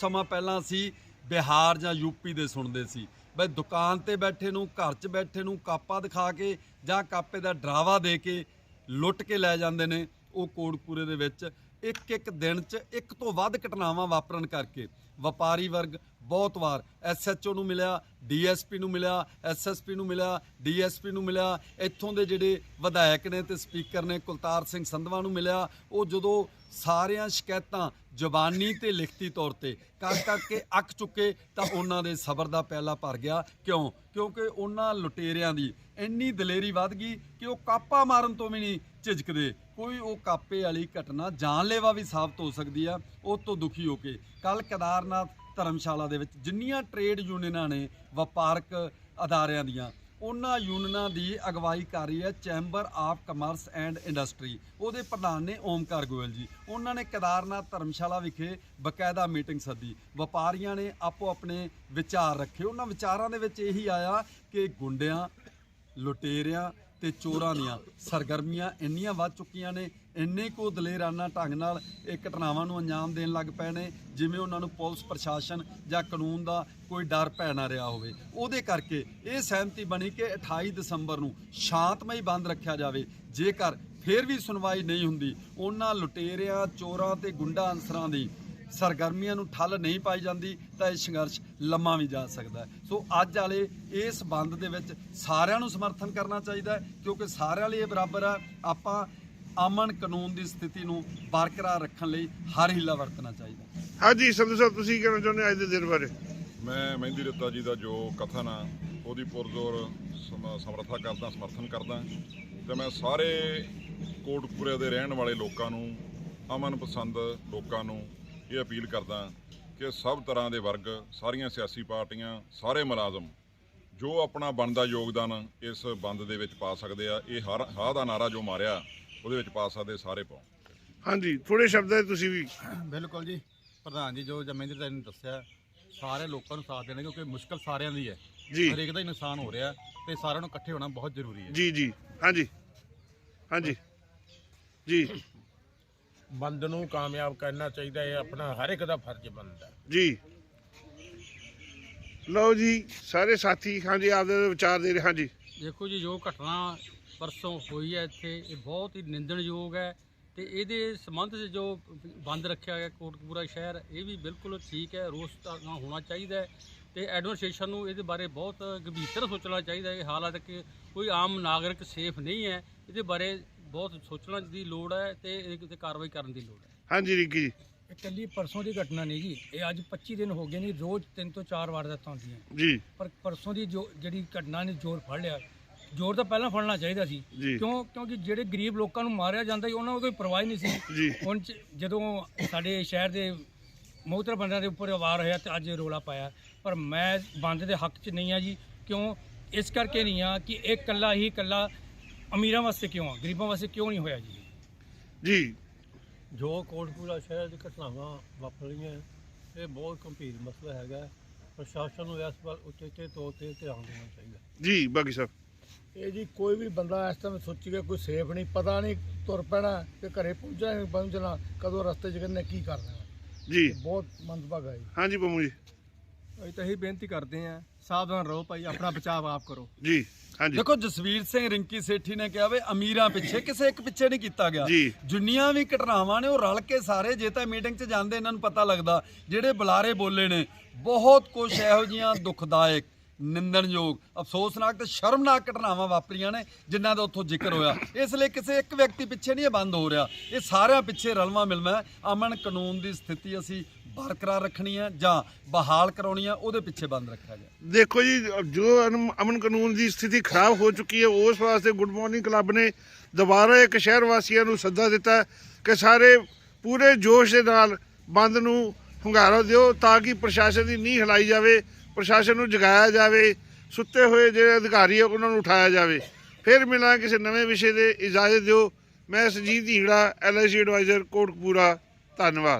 ਸਮਾਂ ਪਹਿਲਾਂ ਅਸੀਂ ਬਿਹਾਰ ਜਾਂ ਯੂਪੀ ਦੇ ਸੁਣਦੇ ਸੀ। ਬਈ ਦੁਕਾਨ ਤੇ ਬੈਠੇ ਨੂੰ, ਘਰ 'ਚ ਬੈਠੇ ਨੂੰ ਕਾਪਾ ਦਿਖਾ ਕੇ ਜਾਂ ਕਾਪੇ ਦਾ ਡਰਾਵਾ ਦੇ ਕੇ ਲੁੱਟ ਕੇ ਲੈ ਜਾਂਦੇ ਨੇ, ਉਹ ਕੋਟਪੂਰੇ ਦੇ ਵਿੱਚ। ਇੱਕ ਇੱਕ ਦਿਨ 'ਚ ਇੱਕ ਤੋਂ ਵੱਧ ਘਟਨਾਵਾਂ ਵਾਪਰਨ ਕਰਕੇ ਵਪਾਰੀ ਵਰਗ ਬਹੁਤ ਵਾਰ ਐਸਐਚਓ ਨੂੰ ਮਿਲਿਆ ਡੀਐਸਪੀ ਨੂੰ ਮਿਲਿਆ ਐਸਐਸਪੀ ਨੂੰ ਮਿਲਿਆ ਡੀਐਸਪੀ ਨੂੰ ਮਿਲਿਆ। ਇੱਥੋਂ ਦੇ ਜਿਹੜੇ ਵਿਧਾਇਕ ਨੇ ਤੇ ਸਪੀਕਰ ਨੇ ਕੁਲਤਾਰ ਸਿੰਘ ਸੰਧਵਾ ਨੂੰ ਮਿਲਿਆ। ਉਹ ਜਦੋਂ ਸਾਰੀਆਂ ਸ਼ਿਕਾਇਤਾਂ ਜ਼ੁਬਾਨੀ ਤੇ ਲਿਖਤੀ ਤੌਰ ਤੇ ਕਰ ਕਰਕੇ ਅੱਕ ਚੁੱਕੇ ਤਾਂ ਉਹਨਾਂ ਦੇ ਸਬਰ ਦਾ ਪਿਆਲਾ ਭਰ ਗਿਆ। ਕਿਉਂ? ਕਿਉਂਕਿ ਉਹਨਾਂ ਲੁਟੇਰਿਆਂ ਦੀ ਇੰਨੀ ਦਲੇਰੀ ਵੱਧ ਗਈ ਕਿ ਉਹ ਕਾਪਾ ਮਾਰਨ ਤੋਂ ਵੀ ਨਹੀਂ ਝਿਜਕਦੇ। ਕੋਈ ਉਹ ਕਾਪੇ ਵਾਲੀ ਘਟਨਾ ਜਾਨਲੇਵਾ ਵੀ ਸਾਬਤ ਹੋ ਸਕਦੀ ਆ, ਉਹ ਤੋਂ ਦੁਖੀ ਹੋ ਕੇ। ਕੱਲ ਕੇਦਾਰਨਾਥ ਧਰਮਸ਼ਾਲਾ ਦੇ ਵਿੱਚ ਜਿੰਨੀਆਂ ਟ੍ਰੇਡ ਯੂਨੀਅਨਾਂ ਨੇ ਵਪਾਰਕ ਅਦਾਰਿਆਂ ਦੀਆਂ, ਉਹਨਾਂ ਯੂਨੀਅਨਾਂ ਦੀ ਅਗਵਾਈ ਕਰ ਰਹੀ ਹੈ chamber of commerce and industry ਉਹਦੇ ਪ੍ਰਧਾਨ ਨੇ ਓਮਕਾਰ ਗੋਇਲ ਜੀ। ਉਹਨਾਂ ਨੇ ਕੇਦਾਰਨਾਥ ਧਰਮਸ਼ਾਲਾ ਵਿਖੇ ਬਕਾਇਦਾ ਮੀਟਿੰਗ ਸੱਦੀ। ਵਪਾਰੀਆਂ ਨੇ ਆਪੋ ਆਪਣੇ ਵਿਚਾਰ ਰੱਖੇ। ਉਹਨਾਂ ਵਿਚਾਰਾਂ ਦੇ ਵਿੱਚ ਇਹੀ ਆਇਆ ਕਿ ਗੁੰਡਿਆਂ ਲੁਟੇਰਿਆਂ ਤੇ ਚੋਰਾਂ ਦੀਆਂ। ਸਰਗਰਮੀਆਂ ਇੰਨੀਆਂ ਵੱਧ ਚੁੱਕੀਆਂ ਨੇ, ਇੰਨੇ ਕੋ ਦਲੇਰਾਨਾ ਢੰਗ ਨਾਲ ਇਹ ਘਟਨਾਵਾਂ ਨੂੰ ਅੰਜਾਮ ਦੇਣ ਲੱਗ ਪਏ ਨੇ, ਜਿਵੇਂ ਉਹਨਾਂ ਨੂੰ ਪੁਲਿਸ ਪ੍ਰਸ਼ਾਸਨ ਜਾਂ ਕਾਨੂੰਨ ਦਾ ਕੋਈ ਡਰ ਪੈ ਨਾ ਰਿਹਾ ਹੋਵੇ। ਉਹਦੇ ਕਰਕੇ ਇਹ ਸਹਿਮਤੀ ਬਣੀ ਕਿ 28 ਦਸੰਬਰ ਨੂੰ ਸ਼ਾਂਤਮਈ ਬੰਦ ਰੱਖਿਆ ਜਾਵੇ। ਜੇਕਰ ਫਿਰ ਵੀ ਸੁਣਵਾਈ ਨਹੀਂ ਹੁੰਦੀ, ਉਹਨਾਂ ਲੁਟੇਰਿਆਂ, ਚੋਰਾਂ ਤੇ ਗੁੰਡਾ ਅਨਸਰਾਂ ਦੀ ਸਰਗਰਮੀਆਂ ਨੂੰ ਠੱਲ ਨਹੀਂ ਪਾਈ ਜਾਂਦੀ ਤਾਂ ਇਹ ਸੰਘਰਸ਼ ਲੰਮਾ ਵੀ ਜਾ ਸਕਦਾ ਹੈ। ਸੋ ਅੱਜ ਵਾਲੇ ਇਸ ਬੰਦ ਦੇ ਵਿੱਚ ਸਾਰਿਆਂ ਨੂੰ ਸਮਰਥਨ ਕਰਨਾ ਚਾਹੀਦਾ ਕਿਉਂਕਿ ਸਾਰਿਆਂ ਲਈ ਇਹ ਬਰਾਬਰ ਹੈ। ਆਪਾਂ ਅਮਨ ਕਾਨੂੰਨ ਦੀ ਸਥਿਤੀ ਨੂੰ ਬਰਕਰਾਰ ਰੱਖਣ ਲਈ ਹਰ ਹਿੱਲਾ ਵਰਤਣਾ ਚਾਹੀਦਾ ਹੈ। ਹਾਂਜੀ ਸੰਧੂ ਸਾਹਿਬ ਤੁਸੀਂ ਕੀ ਕਹਿਣਾ ਚਾਹੁੰਦੇ ਹੋ ਅੱਜ ਦੇ ਦਿਨ ਬਾਰੇ? ਮੈਂ ਮਹਿੰਦੀ ਰੱਤਾ ਜੀ ਦਾ ਜੋ ਕਥਨ ਆ ਉਹਦੀ ਪੁਰਜ਼ੋਰ ਸਮ- ਸਮਰਥਾ ਕਰਦਾ ਸਮਰਥਨ ਕਰਦਾ। ਤੇ ਮੈਂ ਸਾਰੇ ਕੋਟਕਪੂਰੇ ਦੇ ਰਹਿਣ ਵਾਲੇ ਲੋਕਾਂ ਨੂੰ ਅਮਨ ਪਸੰਦ ਲੋਕਾਂ ਨੂੰ ਇਹ ਅਪੀਲ ਕਰਦਾ ਕਿ ਸਭ ਤਰ੍ਹਾਂ ਦੇ ਵਰਗ ਸਾਰੀਆਂ ਸਿਆਸੀ ਪਾਰਟੀਆਂ ਸਾਰੇ ਮੁਲਾਜ਼ਮ ਜੋ ਆਪਣਾ ਬਣਦਾ ਯੋਗਦਾਨ ਇਸ ਬੰਦ ਦੇ ਵਿੱਚ ਪਾ ਸਕਦੇ ਆ ਇਹ ਹਰ ਹਾਂ ਦਾ ਨਾਰਾ ਜੋ ਮਾਰਿਆ ਉਹਦੇ ਵਿੱਚ ਪਾ ਸਕਦੇ ਸਾਰੇ ਪਾਓ ਹਾਂਜੀ ਥੋੜੇ ਸ਼ਬਦਾਂ ਤੁਸੀਂ ਵੀ। ਬਿਲਕੁਲ ਜੀ। ਪ੍ਰਧਾਨ ਜੀ ਜੋ ਜਮੇਂਦਰ ਜੀ ਨੇ ਦੱਸਿਆ ਸਾਰੇ ਲੋਕਾਂ ਨੂੰ ਸਾਥ ਦੇਣਾ ਕਿਉਂਕਿ ਮੁਸ਼ਕਲ ਸਾਰਿਆਂ ਦੀ ਹੈ। ਜੀ। ਹਰੇਕ ਦਾ ਹੀ ਨੁਕਸਾਨ ਹੋ ਰਿਹਾ ਤੇ ਸਾਰਿਆਂ ਨੂੰ ਇਕੱਠੇ ਹੋਣਾ ਬਹੁਤ ਜ਼ਰੂਰੀ ਹੈ। ਜੀ ਜੀ। ਹਾਂਜੀ। ਹਾਂਜੀ। ਜੀ। ਬੰਦ ਨੂੰ ਕਾਮਯਾਬ ਕਰਨਾ ਚਾਹੀਦਾ ਹੈ ਆਪਣਾ ਹਰ ਇੱਕ ਦਾ ਫਰਜ਼ ਬਣਦਾ। ਜੀ। ਲਓ ਜੀ ਸਾਰੇ ਸਾਥੀ ਹਾਂਜੀ ਆਪਦੇ ਵਿਚਾਰ ਦੇ ਰਹੇ ਹਾਂਜੀ। ਦੇਖੋ ਜੀ ਜੋ ਘਟਨਾ ਪਰਸੋਂ ਹੋਈ ਹੈ ਇੱਥੇ ਇਹ ਬਹੁਤ ਹੀ ਨਿੰਦਣਯੋਗ ਹੈ ਤੇ ਇਹਦੇ ਸੰਬੰਧ 'ਚ ਜੋ ਬੰਦ ਰੱਖਿਆ ਗਿਆ ਕੋਟਕਪੂਰਾ ਸ਼ਹਿਰ ਇਹ ਵੀ ਬਿਲਕੁਲ ਠੀਕ ਹੈ ਰੋਸ ਤਾਂ ਹੋਣਾ ਚਾਹੀਦਾ ਹੈ ਤੇ ਐਡਮਿਨਿਸਟ੍ਰੇਸ਼ਨ ਨੂੰ ਇਹਦੇ ਬਾਰੇ ਬਹੁਤ ਗੰਭੀਰਤਾ ਨਾਲ ਸੋਚਣਾ ਚਾਹੀਦਾ ਹੈ। ਇਹ ਹਾਲਾਤ ਕਿ ਕੋਈ ਆਮ ਨਾਗਰਿਕ ਸੇਫ ਨਹੀਂ ਹੈ। ਇਹਦੇ ਬਾਰੇ ਬਹੁਤ ਸੋਚਣ ਦੀ ਲੋੜ ਹੈ ਤੇ ਇਹਦੇ ਤੇ ਕਾਰਵਾਈ ਕਰਨ ਦੀ ਲੋੜ ਹੈ। ਹਾਂਜੀ ਰਿੰਕੀ ਜੀ। ਇਹ ਇਕੱਲੀ ਪਰਸੋਂ ਦੀ ਘਟਨਾ ਨਹੀਂ ਜੀ। ਇਹ ਅੱਜ 25 ਦਿਨ ਹੋ ਗਏ ਨੇ ਰੋਜ਼ ਤਿੰਨ ਤੋਂ ਚਾਰ ਵਾਰਦਾਤਾਂ ਹੁੰਦੀਆਂ। ਜੀ। ਪਰ ਪਰਸੋਂ ਦੀ ਜੋ ਜਿਹੜੀ ਘਟਨਾ ਨੇ ਜ਼ੋਰ ਫੜ ਲਿਆ। ਜ਼ੋਰ ਤਾਂ ਪਹਿਲਾਂ ਫੜਨਾ ਚਾਹੀਦਾ ਸੀ। ਕਿਉਂ ਕਿਉਂਕਿ ਜਿਹੜੇ ਗਰੀਬ ਲੋਕਾਂ ਨੂੰ ਮਾਰਿਆ ਜਾਂਦਾ ਸੀ ਉਹਨਾਂ ਨੂੰ ਕੋਈ ਪਰਵਾਹ ਨਹੀਂ ਸੀ। ਜੀ। ਹੁਣ ਜਦੋਂ ਸਾਡੇ ਸ਼ਹਿਰ ਦੇ ਮੋਹਤਰ ਬੰਦਿਆਂ ਦੇ ਉੱਪਰ ਵਾਰ ਹੋਇਆ ਤੇ ਅੱਜ ਇਹ ਰੋਲਾ ਪਾਇਆ। ਪਰ ਮੈਂ ਬੰਦ ਦੇ ਹੱਕ 'ਚ ਨਹੀਂ ਆ ਜੀ। ਕਿਉਂ? ਇਸ ਕਰਕੇ ਨਹੀਂ ਆ ਕਿ ਇਹ ਇਕੱਲਾ ਹੀ ਇਕੱਲਾ ਅਮੀਰਾਂ ਵਾਸਤੇ ਕਿਉਂ ਆ? ਗਰੀਬਾਂ ਵਾਸਤੇ ਕਿਉਂ ਨਹੀਂ ਹੋਇਆ ਜੀ? ਜੀ। ਜੋ ਕੋਟਪੂਰਾ ਸ਼ਹਿਰ ਦੀ ਘਟਨਾਵਾਂ ਵਾਪਰ ਰਹੀਆਂ ਇਹ ਬਹੁਤ ਗੰਭੀਰ ਮਸਲਾ ਹੈਗਾ। ਪ੍ਰਸ਼ਾਸਨ ਨੂੰ ਇਸ ਵੱਲ ਉਚੇਚੇ ਤੌਰ ਤੇ ਧਿਆਨ ਦੇਣਾ ਚਾਹੀਦਾ। ਜੀ ਬਾਕੀ ਸਾਹਿਬ। ਇਹ ਜੀ ਕੋਈ ਵੀ ਬੰਦਾ ਇਸ ਤਰ੍ਹਾਂ ਸੋਚੀਗਾ ਕੋਈ ਸੇਫ ਨਹੀਂ ਪਤਾ ਨਹੀਂ ਤੁਰ ਪੈਣਾ ਤੇ ਘਰੇ ਪਹੁੰਚਣਾ ਨਹੀਂ ਪਹੁੰਚਣਾ ਕਦੋਂ ਰਸਤੇ 'ਚ ਕਿੰਨੇ ਕੀ ਕਰਨਾ। ਜੀ। ਬਹੁਤ ਮੰਦਭਾਗਾ ਜੀ। ਹਾਂਜੀ ਬੰਮੂ ਜੀ। ਅਸੀਂ ਤਾਂ ਇਹੀ ਬੇਨਤੀ ਕਰਦੇ ਆਂ ਸਾਵਧਾਨ ਰਹੋ ਭਾਈ ਆਪਣਾ ਬਚਾਅ ਆਪ ਕਰੋ। ਜੀ ਹਾਂਜੀ। ਦੇਖੋ ਜਸਵੀਰ ਸਿੰਘ ਰਿੰਕੀ ਸੇਠੀ ਨੇ ਕਿਹਾ ਵੇ ਅਮੀਰਾਂ ਪਿੱਛੇ ਕਿਸੇ ਇੱਕ ਪਿੱਛੇ ਨਹੀਂ ਕੀਤਾ ਗਿਆ। ਜੀ। ਜਿੰਨੀਆਂ ਵੀ ਘਟਨਾਵਾਂ ਨੇ ਉਹ ਰਲ ਕੇ ਸਾਰੇ ਜੇ ਤਾਂ ਮੀਟਿੰਗ 'ਚ ਜਾਂਦੇ ਇਹਨਾਂ ਨੂੰ ਪਤਾ ਲੱਗਦਾ ਜਿਹੜੇ ਬੁਲਾਰੇ ਬੋਲੇ ਨੇ ਬਹੁਤ ਕੁਝ ਇਹੋ ਜੀਆਂ ਦੁਖਦਾਇਕ ਨਿੰਦਣਯੋਗ ਅਫਸੋਸਨਾਕ ਤੇ ਸ਼ਰਮਨਾਕ ਘਟਨਾਵਾਂ ਵਾਪਰੀਆਂ ਨੇ ਜਿਨ੍ਹਾਂ ਦਾ ਉੱਥੋਂ ਜ਼ਿਕਰ ਹੋਇਆ। ਇਸ ਲਈ ਕਿਸੇ ਇੱਕ ਵਿਅਕਤੀ ਪਿੱਛੇ ਨਹੀਂ ਇਹ ਬੰਦ ਹੋ ਰਿਹਾ। ਇਹ ਸਾਰਿਆਂ ਪਿੱਛੇ ਰਲਵਾ ਮਿਲਵਾ ਹੈ। ਅਮਨ ਕਾਨੂੰਨ ਦੀ ਸਥਿਤੀ ਅਸੀਂ ਬਰਕਰਾਰ ਰੱਖਣੀ ਹੈ ਜਾਂ ਬਹਾਲ ਕਰਾਉਣੀ ਹੈ, ਉਹਦੇ ਪਿੱਛੇ ਬੰਦ ਰੱਖਿਆ ਗਿਆ ਦੇਖੋ ਜੀ ਜੋ ਅਨ- ਅਮਨ ਕਾਨੂੰਨ ਦੀ ਸਥਿਤੀ ਖਰਾਬ ਹੋ ਚੁੱਕੀ ਹੈ, ਉਸ ਵਾਸਤੇ ਗੁੱਡ ਮਾਰਨਿੰਗ ਕਲੱਬ ਨੇ ਦੁਬਾਰਾ ਇੱਕ ਸ਼ਹਿਰ ਵਾਸੀਆਂ ਨੂੰ ਸੱਦਾ ਦਿੱਤਾ ਹੈ ਕਿ ਸਾਰੇ ਪੂਰੇ ਜੋਸ਼ ਦੇ ਨਾਲ ਬੰਦ ਨੂੰ ਹੁੰਗਾਰਾ ਦਿਓ ਤਾਂ ਕਿ ਪ੍ਰਸ਼ਾਸਨ ਦੀ ਨੀਂਹ ਹਿਲਾਈ ਜਾਵੇ, ਪ੍ਰਸ਼ਾਸਨ ਨੂੰ ਜਗਾਇਆ ਜਾਵੇ, ਸੁੱਤੇ ਹੋਏ ਜਿਹੜੇ ਅਧਿਕਾਰੀ ਆ, ਉਹਨਾਂ ਨੂੰ ਉਠਾਇਆ ਜਾਵੇ। ਫਿਰ ਮਿਲਾਂਗੇ ਕਿਸੇ ਨਵੇਂ ਵਿਸ਼ੇ ਦੇ ਇਜਾਜ਼ਤ ਦਿਓ। ਮੈਂ ਸੁਜੀਤ ਢੀਂਗੜਾ ਐਲਆਈਸੀ ਐਡਵਾਈਜ਼ਰ ਕੋਟਕਪੂਰਾ। ਧੰਨਵਾਦ।